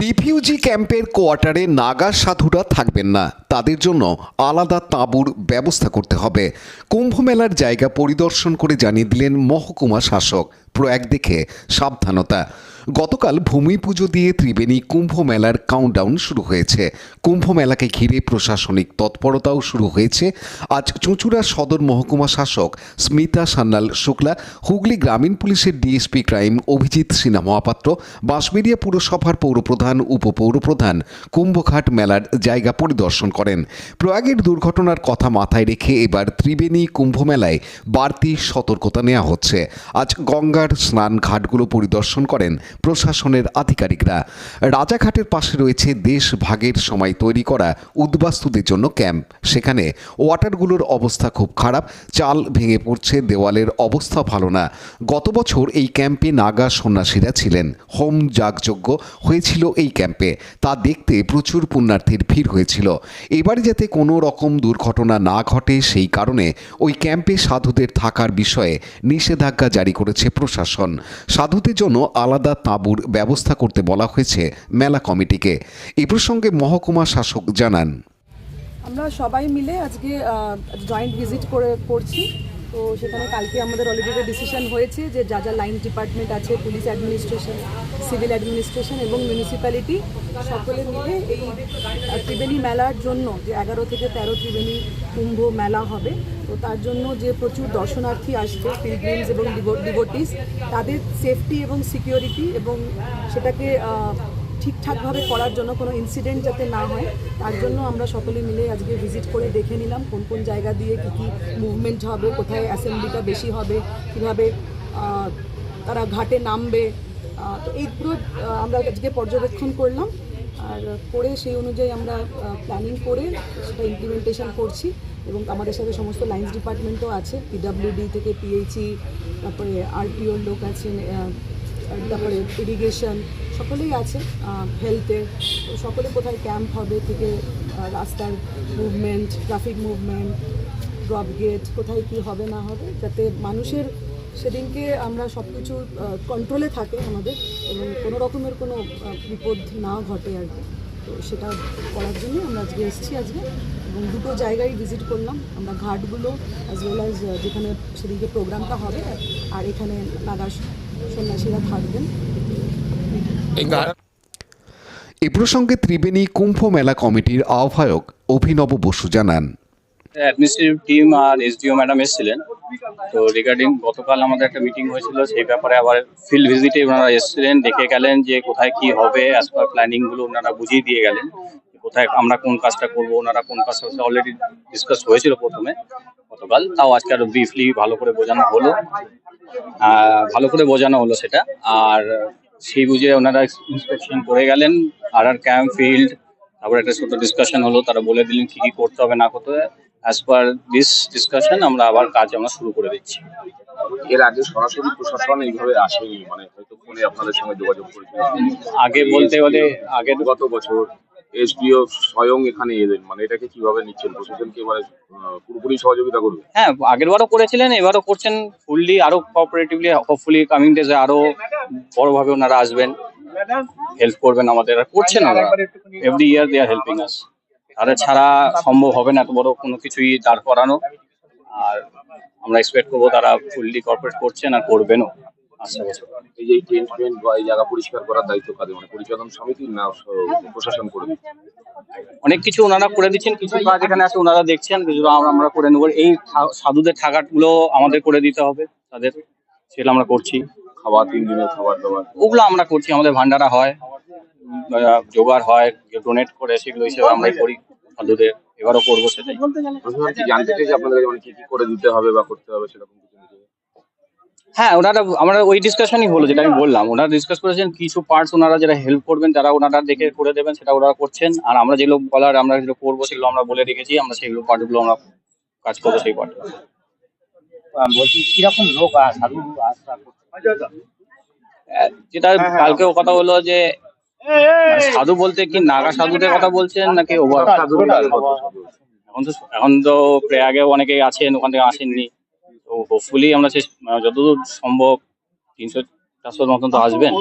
Refugee ক্যাম্পের কোয়ার্টারে নাগা সাধুরা থাকবেন না। তাদের জন্য আলাদা তাঁবুর ব্যবস্থা করতে হবে। কুম্ভমেলার জায়গা পরিদর্শন করে জানিয়ে দিলেন মহকুমা শাসক। প্রয়াগ দেখে সাবধানতা। গতকাল ভূমি পুজো দিয়ে ত্রিবেণী কুম্ভ মেলার কাউন্টডাউন শুরু হয়েছে। কুম্ভ মেলাকে ঘিরে প্রশাসনিক তৎপরতাও শুরু হয়েছে। আজ চুঁচুড়া সদর মহকুমা শাসক স্মিতা সান্যাল শুক্লা, হুগলি গ্রামীণ পুলিশের ডিএসপি ক্রাইম অভিজিৎ সিনহা মহাপাত্র, বাঁশবেড়িয়া পুরসভার পৌরপ্রধান, উপপৌরপ্রধান কুম্ভঘাট মেলার জায়গা পরিদর্শন করেন। প্রয়াগের দুর্ঘটনার কথা মাথায় রেখে এবার ত্রিবেণী কুম্ভ মেলায় বাড়তি সতর্কতা নেওয়া হচ্ছে। আজ গঙ্গার স্নান ঘাটগুলো পরিদর্শন করেন প্রশাসনের আধিকারিকরা। রাজাঘাটের পাশে রয়েছে দেশ ভাগের সময় তৈরি করা উদ্বাস্তুদের জন্য ক্যাম্প। সেখানে ওয়াটারগুলোর অবস্থা খুব খারাপ, চাল ভেঙে পড়ছে, দেওয়ালের অবস্থা ভালো না। গত বছর এই ক্যাম্পে নাগা সন্ন্যাসীরা ছিলেন। হোম যাগযজ্ঞ হয়েছিল এই ক্যাম্পে, তা দেখতে প্রচুর পুণ্যার্থীর ভিড় হয়েছিল। এবার যাতে কোনো রকম দুর্ঘটনা না ঘটে সেই কারণে ওই ক্যাম্পে সাধুদের থাকার বিষয়ে নিষেধাজ্ঞা জারি করেছে প্রশাসন। সাধুদের জন্য আলাদা তাঁবুর ব্যবস্থা করতে বলা হয়েছে মেলা কমিটিকে। এ প্রসঙ্গে মহকুমা শাসক জানান। আমরা সবাই মিলে আজকে জয়েন্ট ভিজিট করে, করছি। তো সেখানে কালকে আমাদের অলরেডি ডিসিশন হয়েছে যে যা যা লাইন ডিপার্টমেন্ট আছে পুলিশ অ্যাডমিনিস্ট্রেশন সিভিল অ্যাডমিনিস্ট্রেশন এবং মিউনিসিপ্যালিটি সকলে মিলে এই ত্রিবেণী মেলার জন্য যে এগারো থেকে তেরো ত্রিবেণী কুম্ভ মেলা হবে, তো তার জন্য যে প্রচুর দর্শনার্থী আসবে পিলগ্রিমস এবং ডিভোটিস তাদের সেফটি এবং সিকিউরিটি এবং সেটাকে ঠিকঠাকভাবে করার জন্য কোনো ইনসিডেন্ট যাতে না হয়, তার জন্য আমরা সকলে মিলে আজকে ভিজিট করে দেখে নিলাম কোন কোন জায়গা দিয়ে কী কী মুভমেন্ট হবে, কোথায় অ্যাসেম্বলিটা বেশি হবে, কীভাবে তারা ঘাটে নামবে। তো এই পুরো আমরা আজকে পর্যবেক্ষণ করলাম। আর করে সেই অনুযায়ী আমরা প্ল্যানিং করে সেটা ইমপ্লিমেন্টেশন করছি এবং আমাদের সাথে সমস্ত লাইন্স ডিপার্টমেন্টও আছে। পিডাব্লিউডি থেকে পিএইচই তারপরে আরটিওর লোক আছেন তারপরে ইরিগেশন সকলেই আছে হেলথের সকলে কোথায় ক্যাম্প হবে থেকে রাস্তার movement traffic movement drop gate কোথায় কি হবে না হবে, যাতে মানুষের সেদিনকে আমরা সব কিছু কন্ট্রোলে থাকে আমাদের এবং কোনো রকমের কোনো বিপদ না ঘটে আর কি। তো সেটা করার জন্য আমরা আজকে এসেছি আজকে এবং দুটো জায়গায় ভিজিট করলাম। আমরা ঘাটগুলো অ্যাজ ওয়েল অ্যাজ যেখানে সেদিনকে প্রোগ্রামটা হবে আর এখানে নাগা সন্ন্যাসীরা থাকবেন। এ প্রসঙ্গে ত্রিবেণী কুম্ভ মেলা কমিটির আহ্বায়ক অভিনব বসু জানান। অ্যাডমিনিস্ট্রেটিভ টিম আর এসডিও ম্যাডাম এসেছিলেন। তো রিগার্ডিং গতকাল আমাদের একটা মিটিং হয়েছিল সেই ব্যাপারে আবার ফিল্ড ভিজিটে ওনারা এসেছিলেন দেখে গেলেন যে কোথায় কি হবে অ্যাজ পার প্ল্যানিংগুলো ওনারা বুঝিয়ে দিয়ে গেলেন কোথায় আমরা কোন কাজটা করব ওনারা কোন কাজটা অলরেডি ডিসকাস হয়েছিল প্রথমে গতকাল। তাও আজকে আরও ব্রিফলি ভালো করে বোঝানো হলো। ভালো করে বোঝানো হলো সেটা। আর সেই বুঝে ওনারা ইন্সপেকশন করে গেলেন আর আর ক্যাম্প ফিল্ড তারপর একটা ছোট ডিসকাশন হলো তারা বলে দিলেন কি কি করতে হবে না করতে হবে। অ্যাজ পার দিস ডিসকাশন আমরা আবার কাজ আমরা শুরু করে দিচ্ছি। এর আগে সরাসরি প্রশাসন এইভাবে আসেনি মানে হয়তো ফোনে আপনাদের সঙ্গে যোগাযোগ করেছিল। আগে বলতে গেলে আগের গত বছর এসডিও স্বয়ং এখানে এলেন। মানে এটাকে কীভাবে নিচ্ছেন? প্রশাসনকে আহ, পুরোপুরি সহযোগিতা করবে? হ্যাঁ আগের বারও করেছিলেন এবারও করছেন। ফুললি আরও কোঅপারেটিভলি হোপফুলি কামিং ডেজে আরও বড়ভাবে ওনারা আসবেন হেল্প করবেন আমাদের। আর করছেন ওনারা এভরি ইয়ার দে আর হেল্পিং আস তাদের ছাড়া সম্ভব হবে না এত বড় কোনো কিছুই দাঁড় করানো। আর আমরা এক্সপেক্ট করব তারা ফুললি কর্পোরেট করছেন আর করবেনও। এই যে টেন্ট ফেন্ট বা এই জায়গা পরিষ্কার করার দায়িত্ব কাদের? মানে পরিচালন সমিতি না প্রশাসন করবে অনেক কিছু ওনারা করে দিচ্ছেন কিছু কাজ এখানে আছে ওনারা দেখছেন কিছু আমরা করে নেব। এই সাধুদের থাকাগুলো আমাদের করে দিতে হবে তাদের সেগুলো আমরা করছি। খাবার তিন দিনের খাবার দাবার? ওগুলো আমরা করছি আমাদের ভান্ডারা হয় জোগাড় হয় ডোনেট করে সেগুলো হিসেবে আমরা করি সাধুদের। এবারও করব সেটাই। জানতে চাইছে আপনাদের মানে কি কি করে দিতে হবে বা করতে হবে সেরকম কিছু? হ্যাঁ ওনারা আমরা ওই ডিসকাশনই হলো যেটা আমি বললাম। ওনারা ডিসকাস করেছেন কিছু পার্টস ওনারা যারা হেল্প করবেন তারা ওনারা দেখে করে দেবেন সেটা ওনারা করছেন। আর আমরা যেগুলো বলার আমরা যেগুলো করব সেগুলো আমরা বলে রেখেছি আমরা সেগুলো পার্টগুলো আমরা কাজ করব সেই পার্ট বলছি কীরকম লোক সাধু আস্থা যেটা কালকেও কথা হলো যে মানে সাধু বলতে কি নাগা সাধুদের কথা বলছেন নাকি ওভার? এখন তো এখন তো প্রয়াগে অনেকেই আছেন ওখান থেকে আসেননি। তো হোপফুলি আমরা যতদূর সম্ভব তিনশো চারশোর মতন তো আসবেন।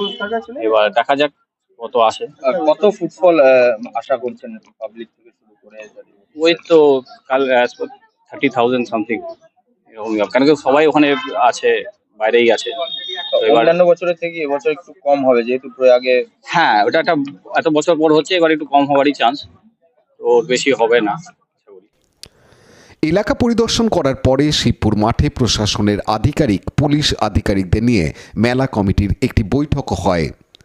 এবার দেখা যাক কত আসে। আর কত ফুটফল আশা করছেন পাবলিক থেকে শুরু করে ওই তো কাল থার্টি থাউজেন্ড সামথিং এরকমই। কেন কি সবাই ওখানে আছে বাইরেই আছে। তো এবার অন্যান্য বছরের থেকে এবছর একটু কম হবে যেহেতু আগে হ্যাঁ ওটা একটা এত বছর পর হচ্ছে এবার একটু কম হওয়ারই চান্স তো বেশি হবে না। এলাকা পরিদর্শন করার পরে শিবপুর মাঠে প্রশাসনের আধিকারিক, পুলিশ আধিকারিকদের নিয়ে মেলা কমিটির একটি বৈঠক হয়।